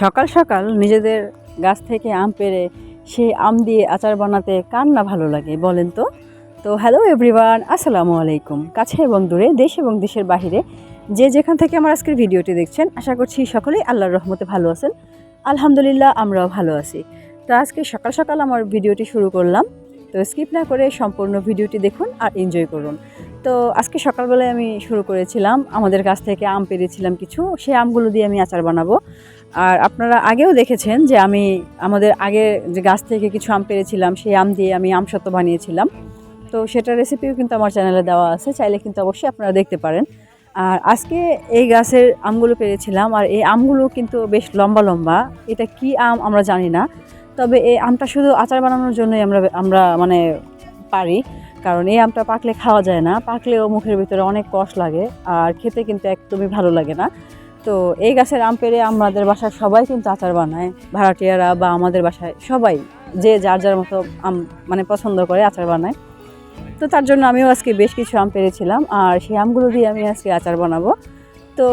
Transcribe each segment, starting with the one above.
সকাল সকাল নিজেদের গাছ থেকে আম পেরে সেই আম দিয়ে আচার বানাতে কার না ভালো লাগে বলেন তো? তো হ্যালো এভরিওয়ান, আসসালামু আলাইকুম। কাছে এবং দূরে, দেশ এবং দেশের বাহিরে যে যেখান থেকে আমার আজকের ভিডিওটি দেখছেন, আশা করছি সকলেই আল্লাহর রহমতে ভালো আছেন। আলহামদুলিল্লাহ, আমরাও ভালো আছি। তো আজকে সকাল সকাল আমার ভিডিওটি শুরু করলাম। তো স্কিপ না করে সম্পূর্ণ ভিডিওটি দেখুন আর এনজয় করুন। তো আজকে সকালবেলায় আমি শুরু করেছিলাম। আমাদের গাছ থেকে আম পেরেছিলাম কিছু। সেই আমগুলো দিয়ে আমি আচার বানাবো। আর আপনারা আগেও দেখেছেন যে আমি আমাদের আগে যে গাছ থেকে কিছু আম পেরেছিলাম, সেই আম দিয়ে আমি আম আমসত্ব বানিয়েছিলাম। তো সেটার রেসিপিও কিন্তু আমার চ্যানেলে দেওয়া আছে, চাইলে কিন্তু অবশ্যই আপনারা দেখতে পারেন। আর আজকে এই গাছের আমগুলো পেরেছিলাম, আর এই আমগুলো কিন্তু বেশ লম্বা লম্বা। এটা কি আম আমরা জানি না, তবে এই আমটা শুধু আচার বানানোর জন্যই আমরা আমরা মানে পারি। কারণ এই আমটা পাকলে খাওয়া যায় না, পাকলেও মুখের ভিতরে অনেক কষ লাগে, আর খেতে কিন্তু একদমই ভালো লাগে না। তো এই গাছের আম পেরে আমাদের বাসায় সবাই কিন্তু আচার বানায়। ভাড়াটিয়ারা বা আমাদের বাসায় সবাই যে যার যার মতো আম মানে পছন্দ করে আচার বানায়। তো তার জন্য আমিও আজকে বেশ কিছু আম পেরেছিলাম আর সেই আমগুলো দিয়ে আমি আজকে আচার বানাবো। তো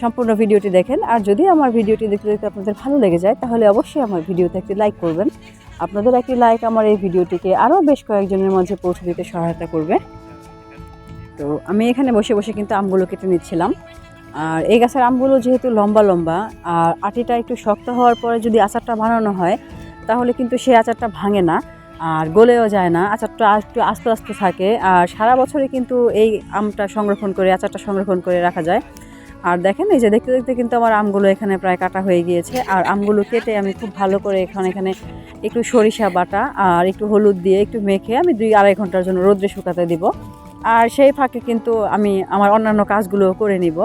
সম্পূর্ণ ভিডিওটি দেখেন আর যদি আমার ভিডিওটি দেখতে দেখতে আপনাদের ভালো লেগে যায় তাহলে অবশ্যই আমার ভিডিওতে একটি লাইক করবেন। আপনাদের একটি লাইক আমার এই ভিডিওটিকে আরও বেশ কয়েকজনের মাঝে পৌঁছে দিতে সহায়তা করবে। তো আমি এখানে বসে বসে কিন্তু আমগুলো কেটে নিচ্ছিলাম। আর এই গাছের আমগুলো যেহেতু লম্বা লম্বা, আর আটিটা একটু শক্ত হওয়ার পরে যদি আচারটা বানানো হয়, তাহলে কিন্তু সেই আচারটা ভাঙে না, আর গলেও যায় না, আচারটা একটু আস্তে আস্তে থাকে। আর সারা বছরই কিন্তু এই আমটা সংরক্ষণ করে, আচারটা সংরক্ষণ করে রাখা যায়। আর দেখেন, এই যে দেখতে দেখতে কিন্তু আমার আমগুলো এখানে প্রায় কাটা হয়ে গিয়েছে। আর আমগুলো কেটে আমি খুব ভালো করে এখানে এখানে একটু সরিষা বাটা আর একটু হলুদ দিয়ে একটু মেখে আমি দুই আড়াই ঘণ্টার জন্য রোদ্রে শুকাতে দিব। আর সেই ফাঁকে কিন্তু আমি আমার অন্যান্য কাজগুলো করে নিব।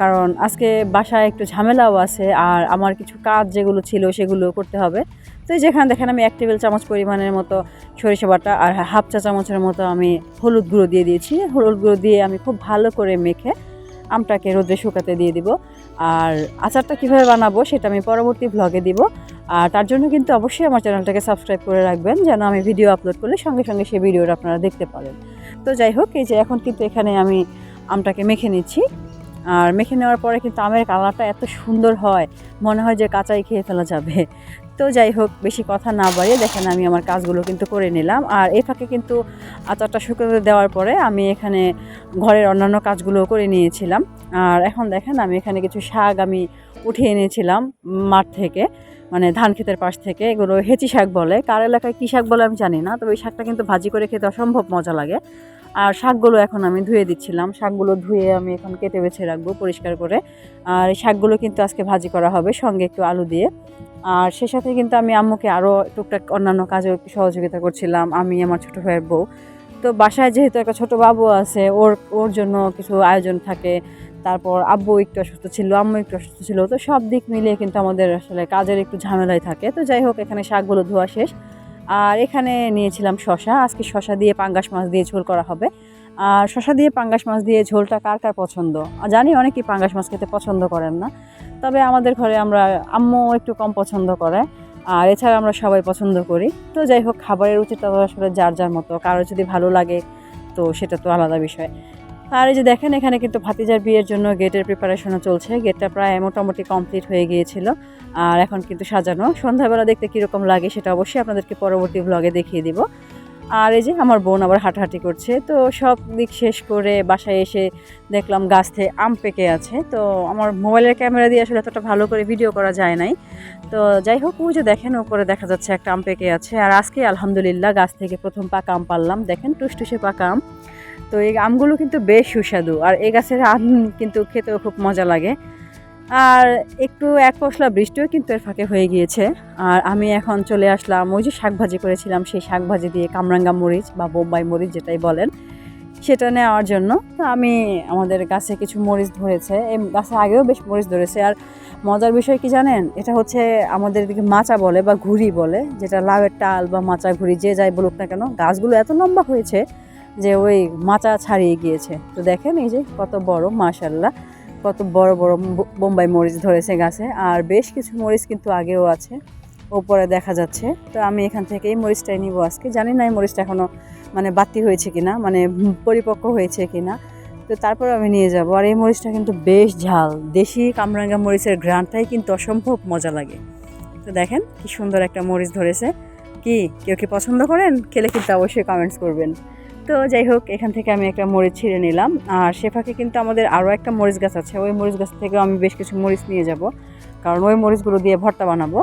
কারণ আজকে বাসায় একটু ঝামেলাও আছে আর আমার কিছু কাজ যেগুলো ছিল সেগুলো করতে হবে। তো যেখানে দেখেন আমি এক টেবিল চামচ পরিমাণের মতো সরিষা বাটা আর হাফ চা চামচের মতো আমি হলুদ গুঁড়ো দিয়ে দিয়েছি। হলুদ গুঁড়ো দিয়ে আমি খুব ভালো করে মেখে আমটাকে রোদে শুকাতে দিয়ে দিব। আর আচারটা কীভাবে বানাবো সেটা আমি পরবর্তী ভ্লগে দিব। আর তার জন্য কিন্তু অবশ্যই আমার চ্যানেলটাকে সাবস্ক্রাইব করে রাখবেন যেন আমি ভিডিও আপলোড করলে সঙ্গে সঙ্গে সেই ভিডিওটা আপনারা দেখতে পারেন। তো যাই হোক, এই যে এখন কিন্তু এখানে আমি আমটাকে মেখে নিচ্ছি। আর মেখে নেওয়ার পরে কিন্তু আমের কালারটা এত সুন্দর হয়, মনে হয় যে কাঁচাই খেয়ে ফেলা যাবে। তো যাই হোক, বেশি কথা না বাড়িয়ে দেখেন আমি আমার কাজগুলো কিন্তু করে নিলাম। আর এ ফাঁকে কিন্তু আচারটা শুকোতে দেওয়ার পরে আমি এখানে ঘরের অন্যান্য কাজগুলো করে নিয়েছিলাম। আর এখন দেখেন আমি এখানে কিছু শাক আমি উঠিয়ে এনেছিলাম মাঠ থেকে মানে ধান ক্ষেতের পাশ থেকে, এগুলো হেঁচি শাক বলে। কার এলাকায় কী শাক বলে আমি জানি না, তবে এই শাকটা কিন্তু ভাজি করে খেতে অসম্ভব মজা লাগে। আর শাকগুলো এখন আমি ধুয়ে দিচ্ছিলাম। শাকগুলো ধুয়ে আমি এখন কেটে বেছে রাখব পরিষ্কার করে। আর শাকগুলো কিন্তু আজকে ভাজি করা হবে সঙ্গে একটু আলু দিয়ে। আর সে সাথে কিন্তু আমি আম্মুকে আরও টুকটাক অন্যান্য কাজেও একটু সহযোগিতা করছিলাম, আমি আমার ছোটো ভাইয়ের বউ। তো বাসায় যেহেতু একটা ছোটো বাবু আছে, ওর ওর জন্য কিছু আয়োজন থাকে। তারপর আব্বু একটু অসুস্থ ছিল, আম্মু একটু অসুস্থ ছিল। তো সব দিক মিলিয়ে কিন্তু আমাদের আসলে কাজের একটু ঝামেলাই থাকে। তো যাই হোক, এখানে শাকগুলো ধোয়া শেষ। আর এখানে নিয়েছিলাম শশা। আজকে শশা দিয়ে পাঙ্গাস মাছ দিয়ে ঝোল করা হবে। আর শশা দিয়ে পাঙ্গাস মাছ দিয়ে ঝোলটা কার কার পছন্দ? জানি অনেকেই পাঙ্গাস মাছ খেতে পছন্দ করেন না। তবে আমাদের ঘরে আমরা আম্মু একটু কম পছন্দ করে। আর এছাড়া আমরা সবাই পছন্দ করি। তো যাই হোক, খাবারের উচিত আসলে যার যার মতো। কারও যদি ভালো লাগে, তো সেটা তো আলাদা বিষয়। আর এই যে দেখেন, এখানে কিন্তু ভাতিজার বিয়ের জন্য গেটের প্রিপারেশনও চলছে। গেটটা প্রায় মোটামুটি কমপ্লিট হয়ে গিয়েছিল। আর এখন কিন্তু সাজানো। সন্ধ্যাবেলা দেখতে কীরকম লাগে সেটা অবশ্যই আপনাদেরকে পরবর্তী ব্লগে দেখিয়ে দিব। আর এই যে আমার বোন আবার হাঁটাহাঁটি করছে। তো সব দিক শেষ করে বাসায় এসে দেখলাম গাছ থেকে আম পেকে আছে। তো আমার মোবাইলের ক্যামেরা দিয়ে আসলে এতটা ভালো করে ভিডিও করা যায় নাই। তো যাই হোক, ওই যে দেখেন ওপরে দেখা যাচ্ছে একটা আম পেকে আছে। আর আজকে আলহামদুলিল্লাহ গাছ থেকে প্রথম পাকা আম পারলাম। দেখেন, টুসটুসে পাকা আম। তো এই আমগুলো কিন্তু বেশ সুস্বাদু। আর এই গাছের আম কিন্তু খেতেও খুব মজা লাগে। আর একটু এক পশলা বৃষ্টিও কিন্তু এর ফাঁকে হয়ে গিয়েছে। আর আমি এখন চলে আসলাম, ওই যে শাক ভাজি করেছিলাম, সেই শাক ভাজি দিয়ে কামরাঙ্গা মরিচ বা বোম্বাই মরিচ যেটাই বলেন, সেটা নেওয়ার জন্য। তো আমি আমাদের গাছে কিছু মরিচ ধরেছে, এই গাছে আগেও বেশ মরিচ ধরেছে। আর মজার বিষয় কি জানেন? এটা হচ্ছে আমাদের এদিকে মাচা বলে বা ঘুড়ি বলে, যেটা লাউয়ের টাল বা মাচা ঘুড়ি যে যাই বলুক না কেন, গাছগুলো এত লম্বা হয়েছে যে ওই মাচা ছাড়িয়ে গিয়েছে। তো দেখেন এই যে কত বড় মাশাল্লাহ কত বড় বড় বোম্বাই মরিচ ধরেছে গাছে। আর বেশ কিছু মরিচ কিন্তু আগেও আছে, ওপরে দেখা যাচ্ছে। তো আমি এখান থেকে এই মরিচটাই নিব আজকে। জানি না এই মরিচটা এখনও মানে বাতি হয়েছে কিনা মানে পরিপক্ক হয়েছে কিনা। তো তারপরে আমি নিয়ে যাব। আর এই মরিচটা কিন্তু বেশ ঝাল। দেশি কামরাঙ্গা মরিচের ঘ্রাণটাই কিন্তু অসম্ভব মজা লাগে। তো দেখেন কি সুন্দর একটা মরিচ ধরেছে। কি, কেউ কি পছন্দ করেন? খেলে কিন্তু অবশ্যই কমেন্টস করবেন। তো যাই হোক, এখান থেকে আমি একটা মরিচ ছিঁড়ে নিলাম। আর সেফাকে কিন্তু আমাদের আরও একটা মরিচ গাছ আছে। ওই মরিচ গাছ থেকেও আমি বেশ কিছু মরিচ নিয়ে যাব। কারণ ওই মরিচগুলো দিয়ে ভর্তা বানাবো।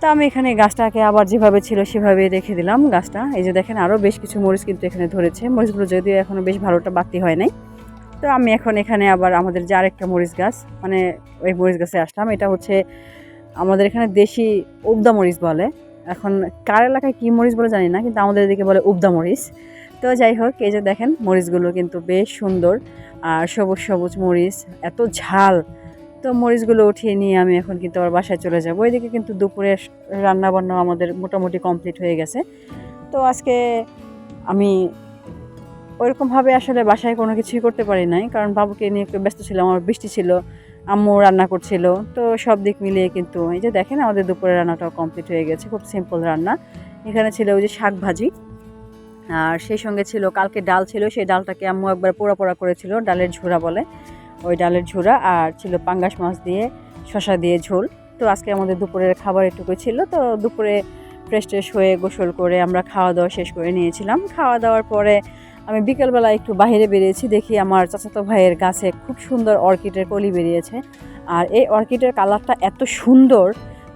তা আমি এখানে গাছটাকে আবার যেভাবে ছিল সেভাবে রেখে দিলাম গাছটা। এই যে দেখেন, আরও বেশ কিছু মরিচ কিন্তু এখানে ধরেছে। মরিচগুলো যদিও এখনও বেশ ভালোটা বাতি হয় নাই। তো আমি এখন এখানে আবার আমাদের যে আরেকটা মরিচ গাছ মানে ওই মরিচ গাছে আসলাম। এটা হচ্ছে আমাদের এখানে দেশি উবদা মরিচ বলে। এখন কার এলাকায় কী মরিচ বলে জানি না, কিন্তু আমাদের এদিকে বলে উবদা মরিচ। তো যাই হোক, এই যে দেখেন, মরিচগুলো কিন্তু বেশ সুন্দর। আর সবুজ সবুজ মরিচ, এত ঝাল। তো মরিচগুলো উঠিয়ে নিয়ে আমি এখন কিন্তু আবার বাসায় চলে যাব। ওইদিকে কিন্তু দুপুরে রান্নাবান্না আমাদের মোটামুটি কমপ্লিট হয়ে গেছে। তো আজকে আমি ওইরকমভাবে আসলে বাসায় কোনো কিছুই করতে পারি নাই। কারণ বাবুকে নিয়ে একটু ব্যস্ত ছিলাম, আমার বৃষ্টি ছিল, আম্মু রান্না করছিল। তো সব দিক মিলিয়ে কিন্তু, এই যে দেখেন আমাদের দুপুরের রান্নাটাও কমপ্লিট হয়ে গেছে, খুব সিম্পল রান্না। এখানে ছিল ওই যে শাক ভাজি। আর সেই সঙ্গে ছিল, কালকে ডাল ছিল, সেই ডালটাকে আম্মু একবার পোড়া পোড়া করেছিল, ডালের ঝুরা বলে। ওই ডালের ঝুরা আর ছিল পাঙ্গাস মাছ দিয়ে শশা দিয়ে ঝোল। তো আজকে আমাদের দুপুরের খাবার এটুকু ছিল, তো দুপুরে ফ্রেশ ট্রেশ হয়ে গোসল করে আমরা খাওয়া দাওয়া শেষ করে নিয়েছিলাম। খাওয়া দাওয়ার পরে আমি বিকেলবেলা একটু বাইরে বেরিয়েছি, দেখি আমার চাচাতো ভাইয়ের গাছে খুব সুন্দর অর্কিডের কলি বেরিয়েছে। আর এই অর্কিডের কালারটা এত সুন্দর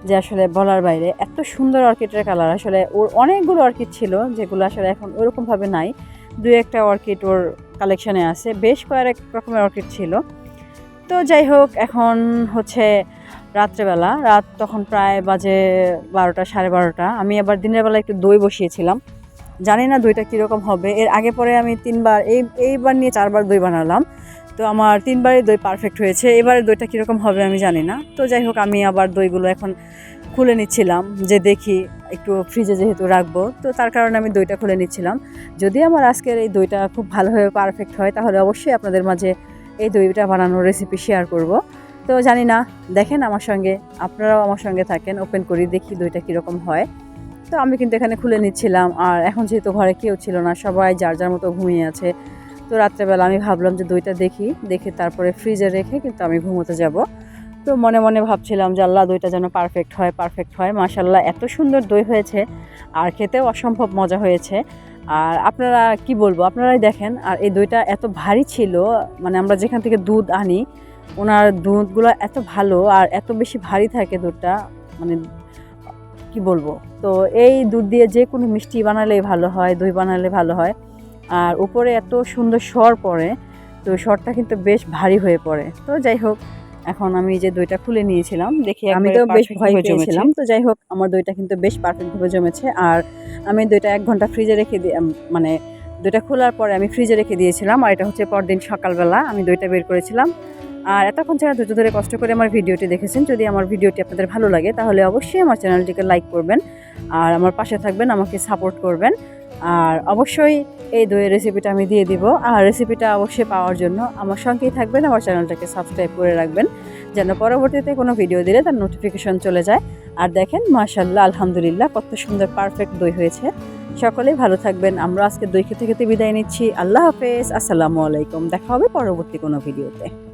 যে আসলে বলার বাইরে, এত সুন্দর অর্কিডের কালার। আসলে ওর অনেকগুলো অর্কিড ছিল, যেগুলো আসলে এখন ওরকমভাবে নাই। দু একটা অর্কিড ওর কালেকশানে আছে, বেশ কয়েক রকমের অর্কিড ছিল। তো যাই হোক, এখন হচ্ছে রাত্রেবেলা, রাত তখন প্রায় বাজে বারোটা, সাড়ে বারোটা। আমি আবার দিনের বেলা একটু দই বসিয়েছিলাম। জানি না দইটা কীরকম হবে। এর আগে পরে আমি তিনবার, এই, এইবার নিয়ে চারবার দই বানালাম। তো আমার তিনবারই দই পারফেক্ট হয়েছে। এবারে দইটা কীরকম হবে আমি জানি না। তো যাই হোক, আমি আবার দইগুলো এখন খুলে নিচ্ছিলাম যে দেখি একটু ফ্রিজে যেহেতু রাখব। তো তার কারণে আমি দইটা খুলে নিচ্ছিলাম। যদি আমার আজকের এই দইটা খুব ভালোভাবে পারফেক্ট হয়, তাহলে অবশ্যই আপনাদের মাঝে এই দইটা বানানোর রেসিপি শেয়ার করব। তো জানি না, দেখেন আমার সঙ্গে, আপনারাও আমার সঙ্গে থাকেন ওপেন করি, দেখি দইটা কীরকম হয়। তো আমি কিন্তু এখানে খুলে নিচ্ছিলাম। আর এখন যেহেতু ঘরে কেউ ছিল না, সবাই যার যার মতো ঘুমিয়ে আছে তো রাত্রেবেলা আমি ভাবলাম যে দইটা দেখি, দেখে তারপরে ফ্রিজে রেখে কিন্তু আমি ঘুমোতে যাব। তো মনে মনে ভাবছিলাম যে আল্লাহ দইটা যেন পারফেক্ট হয় পারফেক্ট হয়। মাশাল্লাহ এত সুন্দর দই হয়েছে আর খেতেও অসম্ভব মজা হয়েছে। আর আপনারা কি বলব, আপনারাই দেখেন, আর এই দইটা এত ভারী ছিল মানে আমরা যেখান থেকে দুধ আনি, ওনার দুধগুলো এত ভালো আর এত বেশি ভারী থাকে দুধটা মানে কি বলব। তো এই দুধ দিয়ে যে কোনো মিষ্টি বানালেই ভালো হয়, দই বানালে ভালো হয়। আর উপরে এত সুন্দর স্বর পড়ে তো স্বরটা কিন্তু বেশ ভারী হয়ে পড়ে। তো যাই হোক এখন আমি যে দইটা খুলে নিয়েছিলাম দেখি আমি তো বেশ ভয় পেয়েছিলাম। তো যাই হোক আমার দইটা কিন্তু বেশ পারফেক্টভাবে জমেছে। আর আমি দইটা এক ঘণ্টা ফ্রিজে রেখে দিয়ে মানে দইটা খোলার পরে আমি ফ্রিজে রেখে দিয়েছিলাম। আর এটা হচ্ছে পরদিন সকালবেলা আমি দইটা বের করেছিলাম। আর এতক্ষণ যারা ধৈর্য ধরে কষ্ট করে আমার ভিডিওটি দেখেছেন যদি আমার ভিডিওটি আপনাদের ভালো লাগে তাহলে অবশ্যই আমার চ্যানেলটিকে লাইক করবেন। আর আমার পাশে থাকবেন আমাকে সাপোর্ট করবেন। আর অবশ্যই এই দইয়ের রেসিপিটা আমি দিয়ে দিব। আর রেসিপিটা অবশ্যই পাওয়ার জন্য আমার সঙ্গেই থাকবেন, আমার চ্যানেলটাকে সাবস্ক্রাইব করে রাখবেন, যেন পরবর্তীতে কোনো ভিডিও দিলে তার নোটিফিকেশন চলে যায়। আর দেখেন মাশাল্লাহ আলহামদুলিল্লাহ, কত সুন্দর পারফেক্ট দই হয়েছে। সকলেই ভালো থাকবেন, আমরা আজকে দই খেতে খেতে বিদায় নিচ্ছি। আল্লাহ হাফেজ, আসসালামু আলাইকুম, দেখা হবে পরবর্তী কোনো ভিডিওতে